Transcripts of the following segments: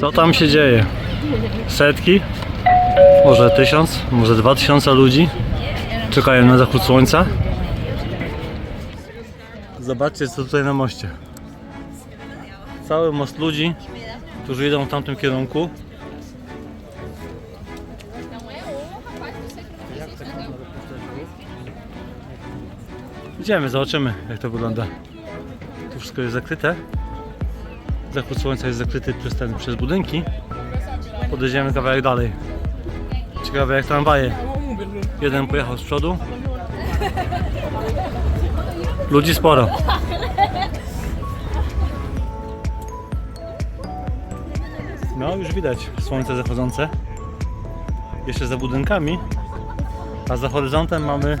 Co tam się dzieje? Setki, może tysiąc, może dwa tysiące ludzi czekają na zachód słońca. Zobaczcie co tutaj na moście. Cały most ludzi, którzy idą w tamtym kierunku. Idziemy, zobaczymy jak to wygląda. Tu wszystko jest zakryte. Zachód słońca jest zakryty przez, ten, przez budynki. Podejdziemy kawałek dalej. Ciekawe jak tramwaje. Jeden pojechał z przodu. Ludzi sporo. No już widać słońce zachodzące. Jeszcze za budynkami. A za horyzontem mamy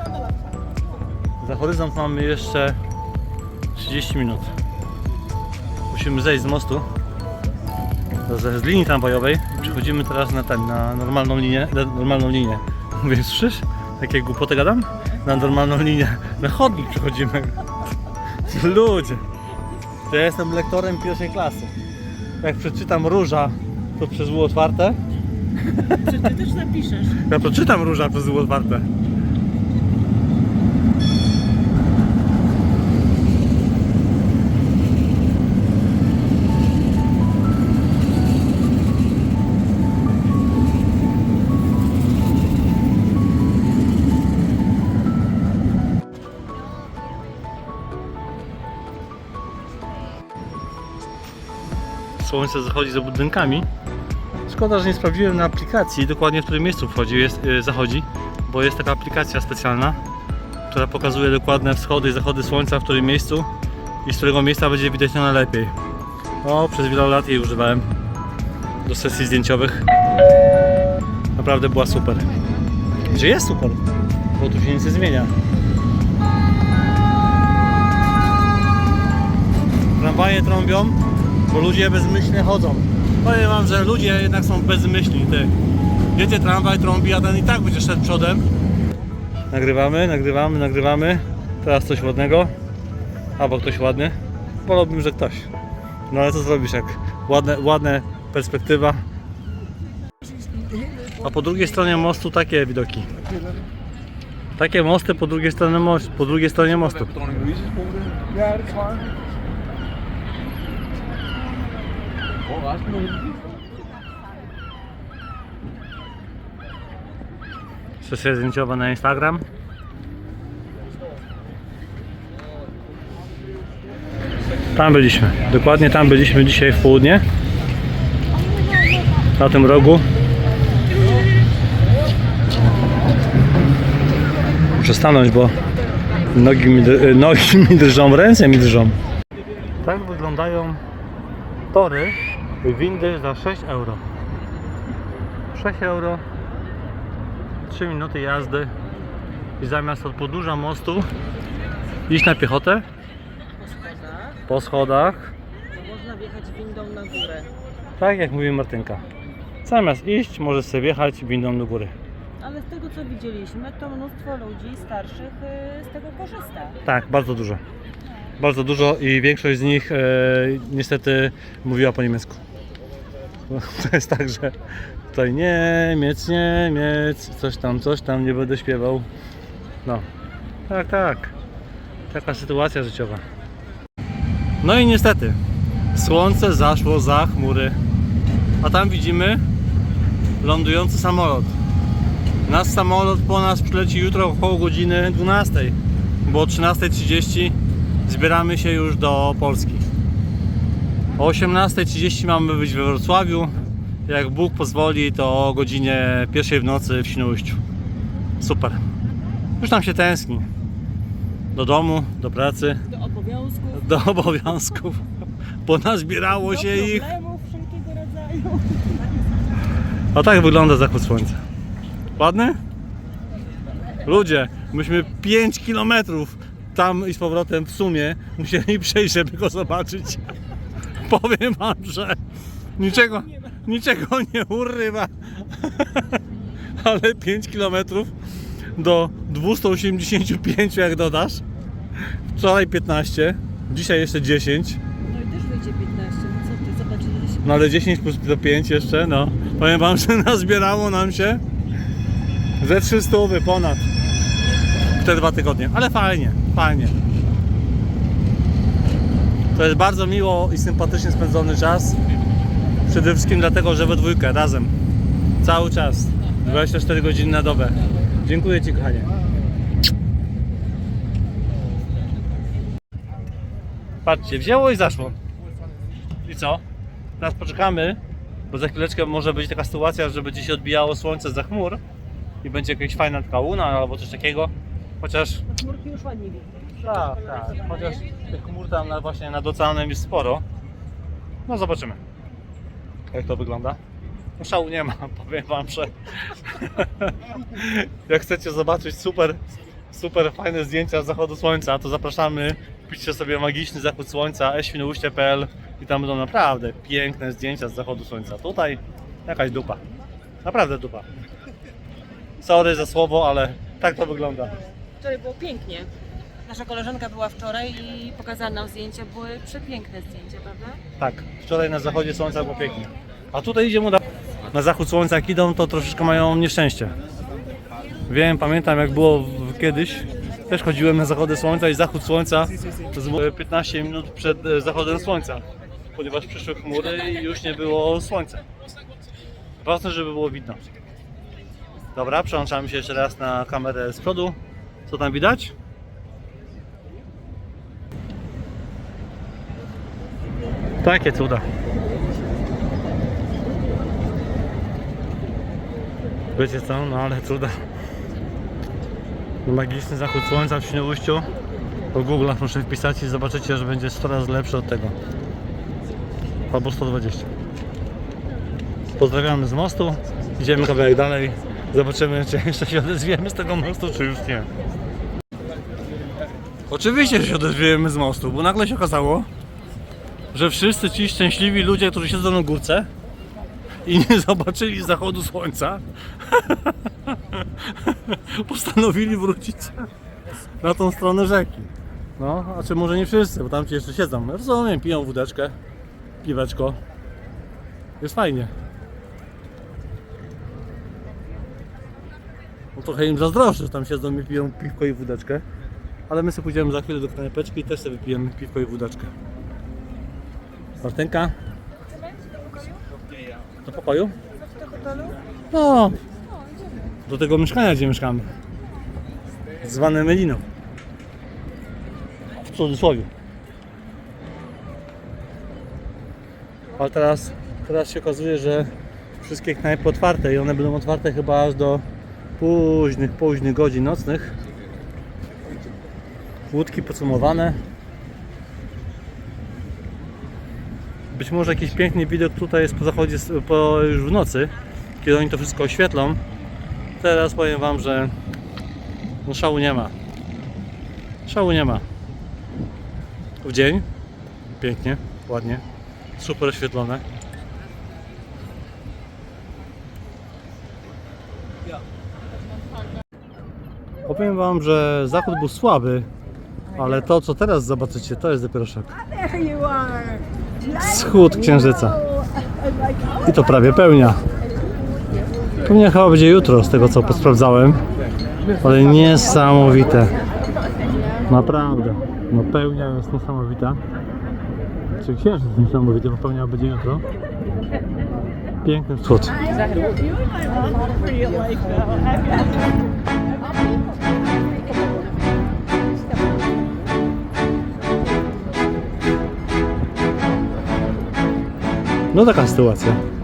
za horyzont mamy jeszcze 30 minut. Musimy zejść z mostu z, z linii tramwajowej. Przechodzimy teraz na, ten, na normalną linię. Na normalną linię. Mówię, słyszysz? Takie głupoty gadam? Na normalną linię. Na chodnik przechodzimy. Ludzie. To ja jestem lektorem pierwszej klasy. Jak przeczytam róża, to przez było otwarte. Przeczytasz, napiszesz. Ja przeczytam róża przez było otwarte. Słońce zachodzi za budynkami. Szkoda, że nie sprawdziłem na aplikacji dokładnie w którym miejscu wchodzi, jest, y, zachodzi, bo jest taka aplikacja specjalna, która pokazuje dokładne wschody i zachody słońca w którym miejscu i z którego miejsca będzie widać to najlepiej. O, przez wiele lat jej używałem do sesji zdjęciowych. Naprawdę była super. Że jest super, bo tu się nic nie zmienia. Tramwaje trąbią, bo ludzie bezmyślnie chodzą. Powiem wam, że ludzie jednak są bezmyślni, ty. Jedzie tramwaj, trąbi, a ten i tak będzie szedł przodem. Nagrywamy, nagrywamy, nagrywamy. Teraz coś ładnego. Albo ktoś ładny. Wolałbym, że ktoś. No ale co zrobisz, jak ładne, ładne perspektywa. A po drugiej stronie mostu takie widoki. Takie mosty po drugiej stronie, mostu, po drugiej stronie mostu. Oh, hartstikke mooi. Sesja zdjęciowa na Instagram. Tam byliśmy. Dokładnie tam byliśmy dzisiaj w południe. Na tym rogu. Muszę stanąć, bo nogi mi, dr- nogi mi drżą, ręce mi drżą. Tak wyglądają tory windy za 6 euro. 6 euro 3 minuty jazdy i zamiast od podnóża mostu iść na piechotę Po schodach. można wjechać windą na górę. tak jak mówi Martynka. Zamiast iść, możesz sobie wjechać windą do góry. Ale z tego co widzieliśmy, to mnóstwo ludzi starszych y, z tego korzysta. Tak, bardzo dużo. Bardzo dużo i większość z nich e, niestety mówiła po niemiecku. To jest tak, że tutaj Niemiec, Niemiec, coś tam, coś tam, nie będę śpiewał. No, tak, tak. Taka sytuacja życiowa. No i niestety, słońce zaszło za chmury. A tam widzimy lądujący samolot. Nasz samolot po nas przyleci jutro około godziny 12, bo o 13.30 zbieramy się już do Polski. O 18.30 mamy być we Wrocławiu. Jak Bóg pozwoli, to o godzinie pierwszej w nocy w Świnoujściu. Super. Już tam się tęskni. Do domu, do pracy, Do obowiązków, do obowiązków. Bo nazbierało do się ich. wszelkiego rodzaju. A tak wygląda zachód słońca. Ładny? Ludzie, myśmy 5 km tam i z powrotem w sumie musieli przejść, żeby go zobaczyć. Powiem wam, że niczego, niczego nie urywa. Ale 5 km do 285 jak dodasz. Wczoraj 15, dzisiaj jeszcze 10. No i też wyjdzie 15. No co ty, zobacz ile się No ale 10 plus do 5 jeszcze, no. Powiem wam, że nazbierało nam się ze 300 ponad te dwa tygodnie. Ale fajnie, fajnie. To jest bardzo miło i sympatycznie spędzony czas. Przede wszystkim dlatego, że we dwójkę, razem. Cały czas. 24 godziny na dobę. Dziękuję Ci kochanie. Patrzcie, wzięło i zaszło. I co? Teraz poczekamy, bo za chwileczkę może być taka sytuacja, że będzie się odbijało słońce za chmur i będzie jakaś fajna taka łuna albo coś takiego. Chociaż Chmurki już ładnie widzę. tak, tak. Chociaż tych chmur tam na, właśnie nad oceanem jest sporo. No zobaczymy. Jak to wygląda. No szału nie ma, powiem wam, że jak chcecie zobaczyć super, super fajne zdjęcia z zachodu słońca, to zapraszamy. Wpiszcie sobie magiczny zachód słońca eświnouście.pl i tam będą naprawdę piękne zdjęcia z zachodu słońca. Tutaj jakaś dupa. Naprawdę dupa. Sorry za słowo, ale tak to wygląda. Wczoraj było pięknie. Nasza koleżanka była wczoraj i pokazała nam zdjęcia. Były przepiękne zdjęcia, prawda? Tak, wczoraj na zachodzie słońca było pięknie. A tutaj idziemy na, na zachód słońca, jak idą, to troszeczkę mają nieszczęście. Wiem, pamiętam jak było kiedyś. Też chodziłem na zachody słońca i zachód słońca to było 15 minut przed e, zachodem słońca, ponieważ przyszły chmury i już nie było słońca. Ważne, żeby było widno. Dobra, przełączamy się jeszcze raz na kamerę z przodu. Co tam widać? Takie cuda. Wiecie co? No ale cuda. Magiczny zachód słońca w Świnoujściu. Po Google'ach muszę wpisać i zobaczycie, że będzie 100 razy lepszy od tego. Albo 120. Pozdrawiamy z mostu. Idziemy kawałek dalej. Zobaczymy, czy jeszcze się odezwiemy z tego mostu, czy już nie. Oczywiście, że się odezwiemy z mostu, bo nagle się okazało, że wszyscy ci szczęśliwi ludzie, którzy siedzą na górce i nie zobaczyli zachodu słońca, postanowili wrócić na tą stronę rzeki. No, a czy może nie wszyscy, bo tam ci jeszcze siedzą. Rozumiem, piją wódeczkę, piweczko. Jest fajnie. No trochę im zazdroszczę, że tam siedzą i piją piwko i wódeczkę. Ale my sobie pójdziemy za chwilę do knajpeczki i też sobie wypijemy piwko i wódeczkę. Martynka? Do pokoju? Do hotelu? No, do tego mieszkania, gdzie mieszkamy. Zwane Meliną. W cudzysłowie. Ale teraz, teraz się okazuje, że wszystkie knajpy otwarte i one będą otwarte chyba aż do późnych, późnych godzin nocnych. Łódki podsumowane. Być może jakiś piękny widok tutaj jest po zachodzie, po, już w nocy, kiedy oni to wszystko oświetlą. Teraz powiem Wam, że no szału nie ma. Szału nie ma. W dzień pięknie, ładnie, super oświetlone. Powiem Wam, że zachód był słaby, ale to co teraz zobaczycie, to jest dopiero szok. Wschód księżyca. I to prawie pełnia. Pełnia chyba będzie jutro, z tego co posprawdzałem. Ale niesamowite. Naprawdę. No pełnia jest niesamowita. Czy księżyc jest niesamowity, bo pełnia będzie jutro. Piękny wschód. No taka sytuacja.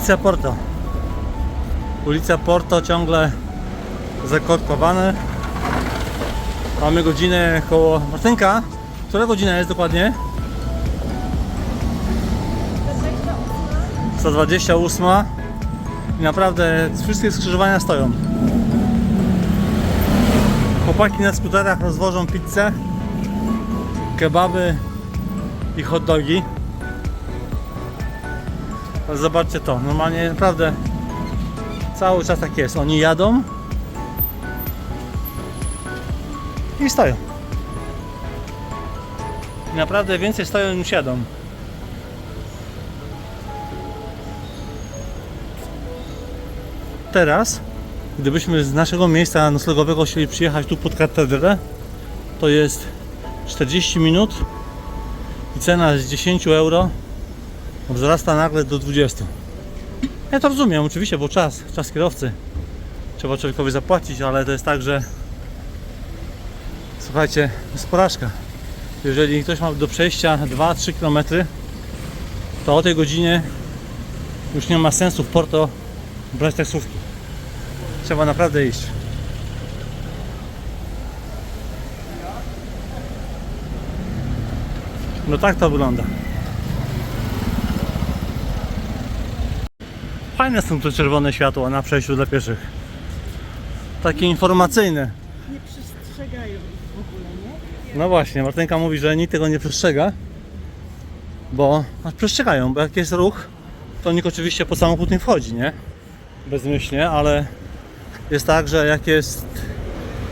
Ulica Porto. Ulica Porto ciągle zakorkowane. Mamy godzinę koło... Martynka, która godzina jest dokładnie? 128 i naprawdę wszystkie skrzyżowania stoją. Chłopaki na skuterach rozwożą pizzę, kebaby i hot dogi. Ale zobaczcie to, normalnie naprawdę cały czas tak jest. Oni jadą i stoją. Naprawdę więcej stoją niż jadą. Teraz, gdybyśmy z naszego miejsca noclegowego chcieli przyjechać tu pod katedrę, to jest 40 minut i cena z 10 euro wzrasta nagle do 20. Ja to rozumiem, oczywiście, bo czas, czas kierowcy. Trzeba człowiekowi zapłacić, ale to jest tak, że słuchajcie, jest porażka. Jeżeli ktoś ma do przejścia 2-3 km, to o tej godzinie już nie ma sensu w Porto brać taksówki. Trzeba naprawdę iść. No tak to wygląda. Fajne są te czerwone światła na przejściu dla pieszych. Takie informacyjne. Nie przestrzegają w ogóle, nie? No właśnie, Martynka mówi, że nikt tego nie przestrzega, bo a przestrzegają, bo jak jest ruch, to nikt oczywiście po samochód nie wchodzi, nie? Bezmyślnie, ale jest tak, że jak jest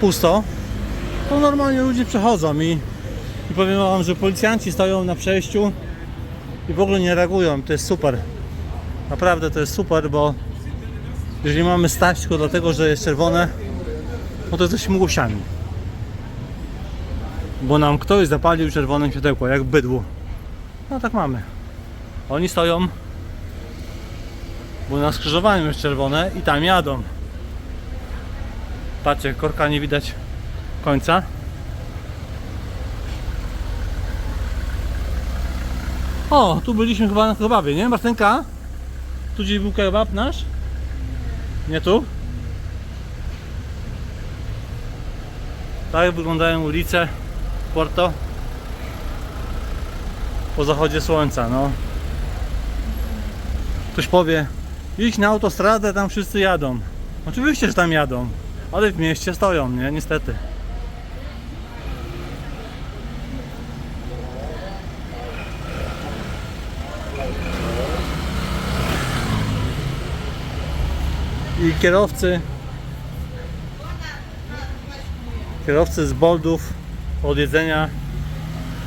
pusto, to normalnie ludzie przechodzą i, i powiem wam, że policjanci stoją na przejściu i w ogóle nie reagują, to jest super. Naprawdę to jest super, bo jeżeli mamy stać tylko dlatego, że jest czerwone, no to jesteśmy łosiami bo nam ktoś zapalił czerwone światełko, jak bydło. No tak mamy. Oni stoją, bo na skrzyżowaniu jest czerwone i tam jadą. Patrzcie, korka nie widać końca. O, tu byliśmy chyba na kebabie, nie Martynka? Tu gdzieś był kebab nasz? Nie tu? Tak wyglądają ulice Porto po zachodzie słońca, no. Ktoś powie, idź na autostradę, tam wszyscy jadą. Oczywiście, że tam jadą, ale w mieście stoją, nie? Niestety. I kierowcy kierowcy z Boldów od jedzenia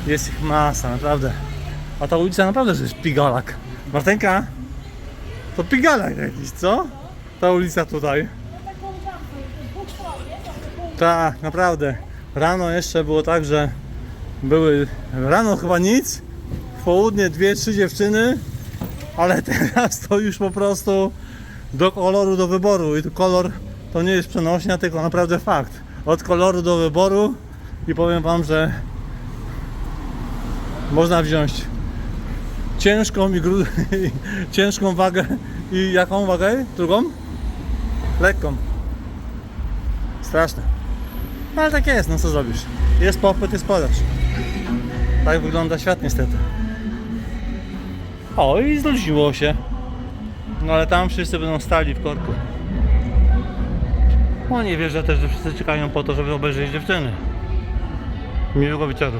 jest ich masa, naprawdę. A ta ulica naprawdę to jest pigalak. Martenka, to pigalak jakiś, co? Ta ulica tutaj. Tak, naprawdę. Rano jeszcze było tak, że były rano chyba nic, w południe dwie, trzy dziewczyny, ale teraz to już po prostu do koloru do wyboru i to kolor to nie jest przenośnia, tylko naprawdę fakt. Od koloru do wyboru i powiem wam, że można wziąć ciężką i gru... ciężką wagę i jaką wagę? Drugą? Lekką. Straszne. No ale tak jest, no co zrobisz? Jest popyt, jest podaż. Tak wygląda świat niestety. O i zluźniło się. No ale tam wszyscy będą stali w korku. No nie wierzę też, że wszyscy czekają po to, żeby obejrzeć dziewczyny. Miłego wieczoru.